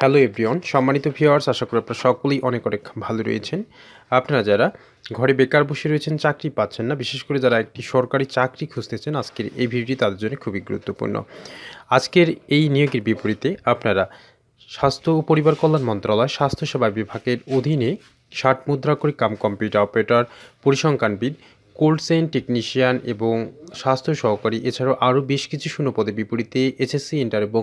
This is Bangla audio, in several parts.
হ্যালো এভরিওয়ান, সম্মানিত ভিউয়ার্স, আশা করি আপনারা সকলেই অনেক অনেক ভালো রয়েছেন। আপনারা যারা ঘরে বেকার বসে রয়েছেন, চাকরি পাচ্ছেন না, বিশেষ করে যারা একটি সরকারি চাকরি খুঁজতেছেন, আজকের এই ভিডিওটি তাদের জন্য খুবই গুরুত্বপূর্ণ। আজকের এই নিয়োগের বিপরীতে আপনারা স্বাস্থ্য ও পরিবার কল্যাণ মন্ত্রণালয় স্বাস্থ্যসেবা বিভাগের অধীনে ষাট মুদ্রা করে কাম কম্পিউটার অপারেটর, পরিসংখ্যানবিদ কোল্ড চেইন টেকনিশিয়ান এবং স্বাস্থ্য সহকারী, এছাড়াও আরও বেশ কিছু শূন্য পদের বিপরীতে এসএসসি ইন্টার এবং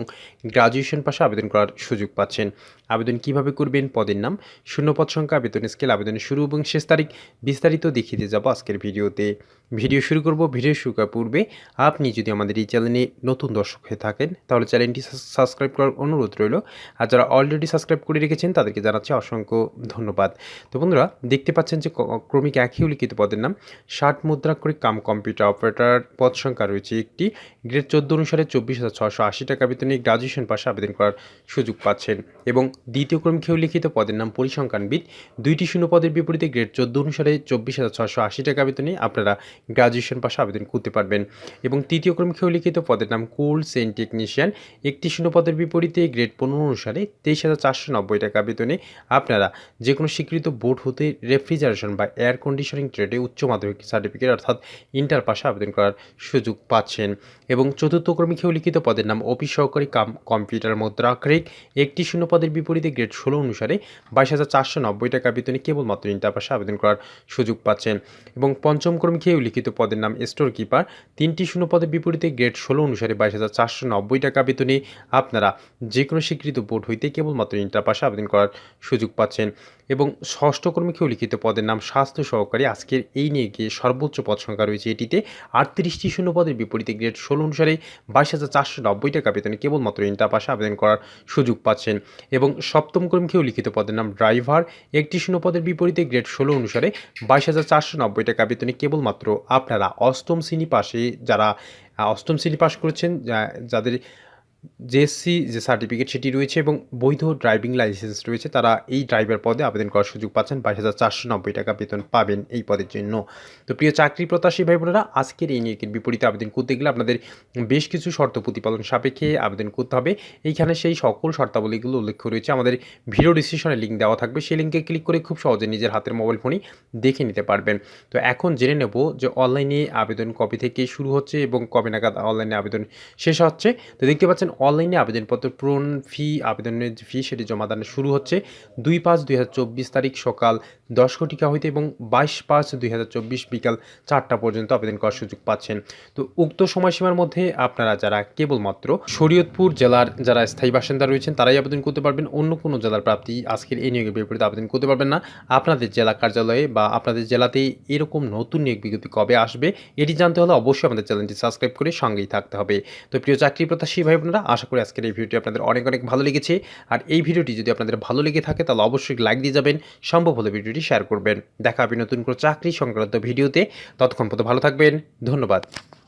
গ্রাজুয়েশন পাশে আবেদন করার সুযোগ পাচ্ছেন। আবেদন কীভাবে করবেন, পদের নাম, শূন্যপদ সংখ্যা, আবেদন স্কেল, আবেদনের শুরু এবং শেষ তারিখ বিস্তারিত দেখিয়ে দিয়ে যাব আজকের ভিডিওতে। ভিডিও শুরু করব ভিডিও শুরু করার পূর্বে আপনি যদি আমাদের এই চ্যানেলে নতুন দর্শক হয়ে থাকেন, তাহলে চ্যানেলটি সাবস্ক্রাইব করার অনুরোধ রইল। আর যারা অলরেডি সাবস্ক্রাইব করে রেখেছেন, তাদেরকে জানাচ্ছি অসংখ্য ধন্যবাদ। তো বন্ধুরা, দেখতে পাচ্ছেন যে ক্রমিক একই উল্লিখিত পদের নাম ষাট মুদ্রা করে কাম কম্পিউটার অপারেটর পদ সংখ্যা রয়েছে একটি। গ্রেড চোদ্দ অনুসারে চব্বিশ হাজার ছশো আশি টাকা বেতনে গ্রাজুয়েশন পাশে আবেদন করার সুযোগ পাচ্ছেন। এবং দ্বিতীয় ক্রমিক উল্লিখিত পদের নাম পরিসংখ্যানবিদ। দুইটি শূন্য পদের বিপরীতে গ্রেড চোদ্দ অনুসারে চব্বিশ হাজার ছশো আশি টাকা বেতনে আপনারা গ্রাজুয়েশন পাশে আবেদন করতে পারবেন। এবং তৃতীয় ক্রমিক উল্লিখিত পদের নাম কোল্ড সেন টেকনিশিয়ান একটি শূন্য পদের বিপরীতে গ্রেড পনেরো অনুসারে তেইশ হাজার চারশো নব্বই টাকা বেতনে আপনারা যে কোনো স্বীকৃত বোর্ড হতে রেফ্রিজারেশন বা এয়ার কন্ডিশনিং ট্রেডে উচ্চ মাধ্যমিক সার্টিফিকেট অর্থাৎ ইন্টার পাশে আবেদন করার সুযোগ পাচ্ছেন। এবং চতুর্থ ক্রমিকে লিখিত পদের নাম অফিস সহকারী কাম কম্পিউটার মুদ্রাক্ষরিক একটি শূন্য পদের বিপরীতে গ্রেড ষোলো অনুসারে বাইশ হাজার চারশো নব্বই টাকা বেতনে কেবলমাত্র ইন্টার পাশে আবেদন করার সুযোগ পাচ্ছেন। এবং পঞ্চম ক্রমিকে লিখিত পদের নাম স্টোর কিপার তিনটি শূন্য পদের বিপরীতে গ্রেড ষোলো অনুসারে বাইশ হাজার চারশো নব্বই টাকা বেতনে আপনারা যে কোনো স্বীকৃত বোর্ড হইতে কেবলমাত্র ইন্টার পাশে আবেদন করার সুযোগ পাচ্ছেন। এবং ষষ্ঠ কর্মীকেও লিখিত পদের নাম স্বাস্থ্য সহকারী। আজকের এই নিয়ে গিয়ে সর্বোচ্চ পদ সংখ্যা রয়েছে এটিতে আটত্রিশটি শূন্য পদের বিপরীতে গ্রেড ষোলো অনুসারে বাইশ হাজার চারশো নব্বই টাকা বেতনে কেবলমাত্র ইন্টার পাশে আবেদন করার সুযোগ পাচ্ছেন। এবং সপ্তম কর্মীকেও লিখিত পদের নাম ড্রাইভার, একটি শূন্য পদের বিপরীতে গ্রেড ষোলো অনুসারে বাইশ হাজার চারশো নব্বই টাকা বেতনে কেবলমাত্র আপনারা অষ্টম শ্রেণি পাশে যারা, অষ্টম শ্রেণি পাশ করেছেন যাদের জেএসসি যে সার্টিফিকেট সেটি রয়েছে এবং বৈধ ড্রাইভিং লাইসেন্স রয়েছে, তারা এই ড্রাইভার পদে আবেদন করার সুযোগ পাচ্ছেন। বাইশ হাজার চারশো নব্বই টাকা বেতন পাবেন এই পদের জন্য। তো প্রিয় চাকরি প্রত্যাশী ভাই বোনেরা, আজকের এই নিয়োগের বিপরীতে আবেদন করতে গেলে আপনাদের বেশ কিছু শর্ত প্রতিপালন সাপেক্ষে আবেদন করতে হবে। এইখানে সেই সকল শর্তাবলীগুলো উল্লেখ রয়েছে। আমাদের ভিডিও ডিসক্রিপশনে লিঙ্ক দেওয়া থাকবে। সেই লিঙ্কে ক্লিক করে খুব সহজে নিজের হাতের মোবাইল ফোনই দেখে নিতে পারবেন। তো এখন জেনে নেব যে অনলাইনে আবেদন কবে থেকে শুরু হচ্ছে এবং কবে নাগাদ অনলাইনে আবেদন শেষ হচ্ছে। তো দেখতে পাচ্ছেন অনলাইনে আবেদনপত্র পূরণ ফি, আবেদনের ফি সেটি জমা দান শুরু হচ্ছে দুই পাঁচ দুই তারিখ সকাল দশ কোটিকা হইতে এবং বাইশ পাঁচ দুই বিকাল চারটা পর্যন্ত আবেদন করার সুযোগ পাচ্ছেন। তো উক্ত সময়সীমার মধ্যে আপনারা যারা কেবলমাত্র শরীয়তপুর জেলার যারা স্থায়ী বাসিন্দা রয়েছেন, তারাই আবেদন করতে পারবেন। অন্য কোনো জেলার প্রাপ্তি আজকের এই নিয়োগের বিপরীতে আবেদন করতে পারবেন না। আপনাদের জেলা কার্যালয়ে বা আপনাদের জেলাতে এরকম নতুন নিয়োগ বিজ্ঞপ্তি কবে আসবে, এটি জানতে হলে অবশ্যই আমাদের চ্যানেলটি সাবস্ক্রাইব করে সঙ্গেই থাকতে হবে। তো প্রিয় চাকরি প্রত্যাশী ভাই বোনেরা আশা করি আজকের এই ভিডিওটি আপনাদের অনেক অনেক ভালো লেগেছে। আর এই ভিডিওটি যদি আপনাদের ভালো লেগে থাকে, তাহলে অবশ্যই লাইক দিয়ে যাবেন, সম্ভব হলে ভিডিওটি শেয়ার করবেন। দেখা হবে নতুন কোনো চাকরি সংক্রান্ত ভিডিওতে। ততক্ষণ পর্যন্ত ভালো থাকবেন, ধন্যবাদ।